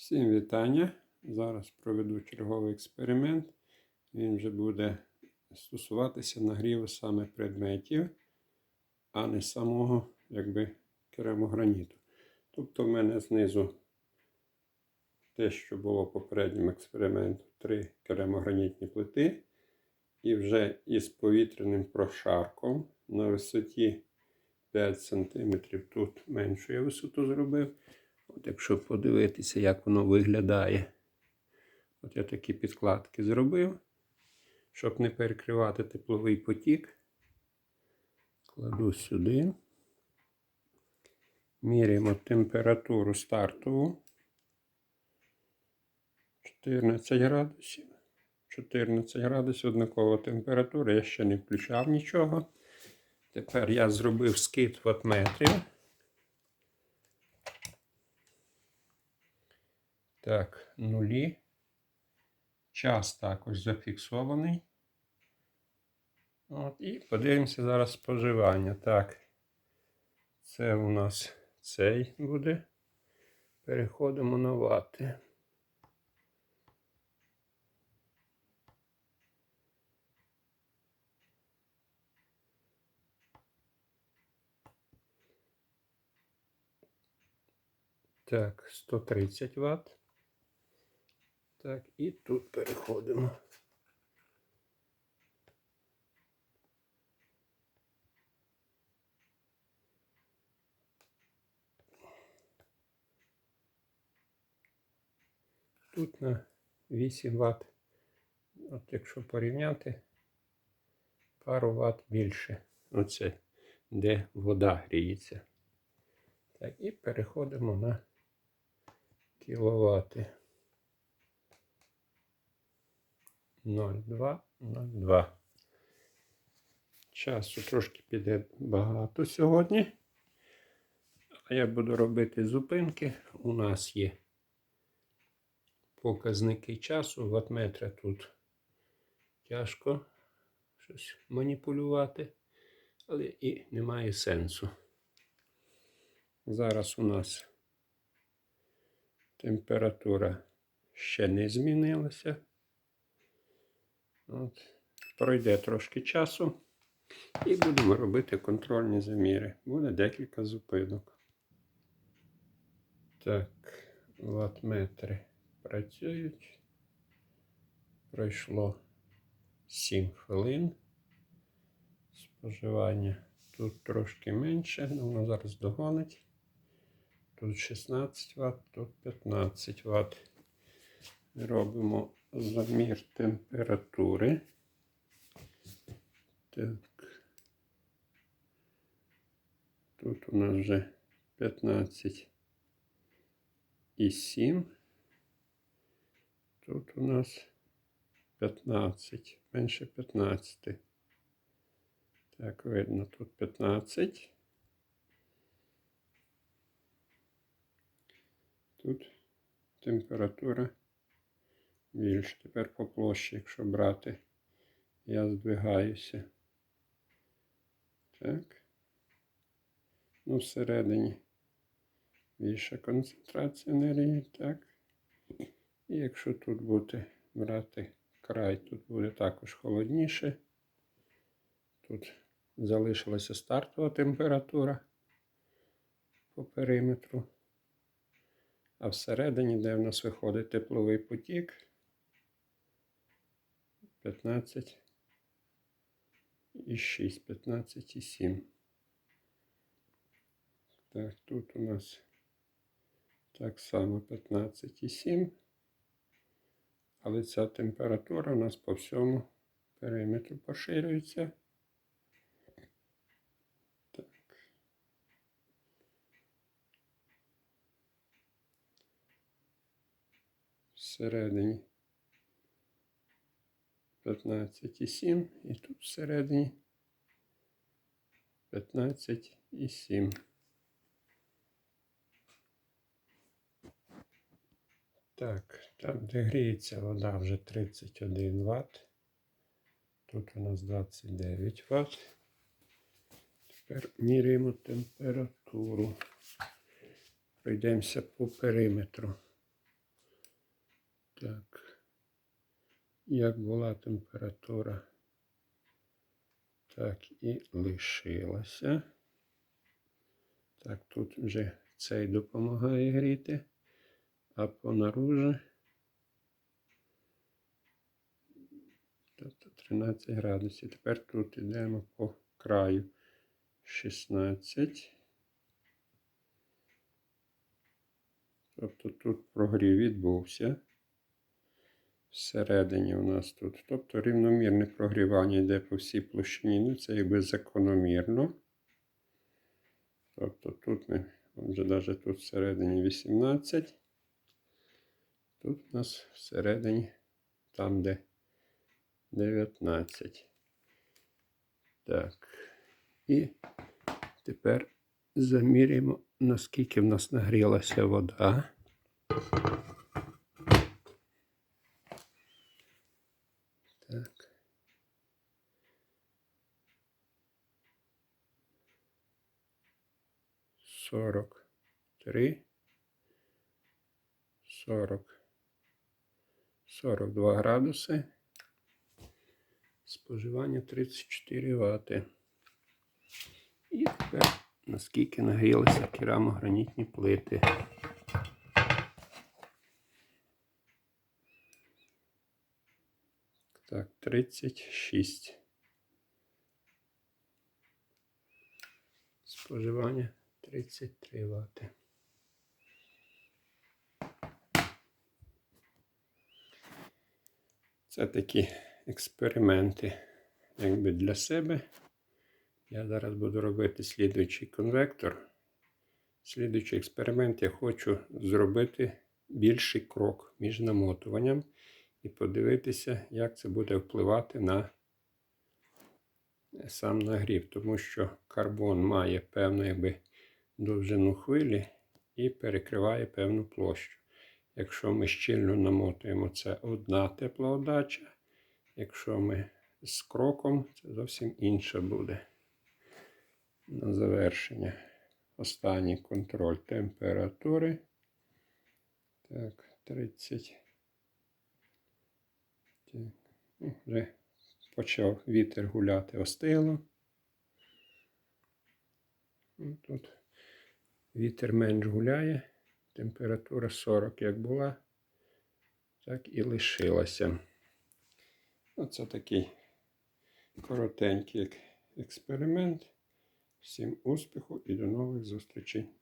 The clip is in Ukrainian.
Всім вітання. Зараз проведу черговий експеримент. Він вже буде стосуватися нагріву саме предметів, а не самого якби, керамограніту. Тобто в мене знизу те, що було попереднім експериментом, три керамогранітні плити. І вже із повітряним прошарком на висоті 5 см тут меншу я висоту зробив. От якщо подивитися, як воно виглядає. От я такі підкладки зробив, щоб не перекривати тепловий потік. Кладу сюди. Міряємо температуру стартову. 14 градусів. 14 градусів однакова температура. Я ще не включав нічого. Тепер я зробив скид ватметрів. Так, нулі. Час також зафіксований. От, І подивимося зараз споживання. Так, це у нас цей буде. Переходимо на вати. Так, 130 Вт. Так, і тут переходимо. Тут на 8 Вт. От якщо порівняти, пару Вт більше. Оце, де вода гріється. Так, і переходимо на кіловати. 0,2, 0,2. Часу трошки піде багато сьогодні. А я буду робити зупинки. У нас є показники часу. Ватметра тут тяжко щось маніпулювати, але і немає сенсу. Зараз у нас температура ще не змінилася. От. Пройде трошки часу і будемо робити контрольні заміри. Буде декілька зупинок. Так, ватметри працюють. Пройшло 7 хвилин. Споживання тут трошки менше, але воно зараз догонить. Тут 16 Вт, тут 15 Вт. Робимо замір температури. Так. Тут у нас вже 15 і 7. Тут у нас 15, менше 15. Так, видно, тут 15. Тут температура більш. Тепер по площі, якщо брати, я здвигаюся. Так. Ну, всередині більша концентрація енергії, так. І якщо тут буде брати край, тут буде також холодніше. Тут залишилася стартова температура по периметру. А всередині, де в нас виходить тепловий потік, 15 і 6, 15 і 7. Так, тут у нас так само 15 і 7. Але ця температура у нас по всьому периметру поширюється. Так. Всередині 15,7 і тут всередині 15,7. Так, там, де гріється вода вже 31 Вт. Тут у нас 29 Вт. Тепер міряємо температуру. Пройдемося по периметру. Так. Як була температура, так і лишилася. Так, тут вже цей допомагає гріти, а понаружі тобто 13 градусів. Тепер тут йдемо по краю 16. Тобто тут прогрів відбувся. Всередині у нас тут. Тобто рівномірне прогрівання йде по всій площині. Ну, це якби закономірно. Тобто тут ми вже навіть тут всередині 18. Тут у нас всередині, там, де 19. Так. І тепер заміряємо, наскільки в нас нагрілася вода. Так. Сорок три. Сорок. Сорок два градуси. Споживання 34 Вт. І тепер наскільки нагрілися керамогранітні плити. Так, 36. Споживання 33 Вт. Це такі експерименти якби для себе. Я зараз буду робити слідуючий конвектор. Слідуючий експеримент я хочу зробити більший крок між намотуванням і подивитися, як це буде впливати на сам нагрів, тому що карбон має певну якби, довжину хвилі і перекриває певну площу. Якщо ми щільно намотуємо, це одна теплоодача. Якщо ми з кроком, це зовсім інша буде. На завершення. Останній контроль температури. Так, 30. Так. Ну, вже почав вітер гуляти остило. Ну, Тут вітер менш гуляє. Температура 40 як була, так і лишилася. Оце такий коротенький експеримент. Всім успіху і до нових зустрічей!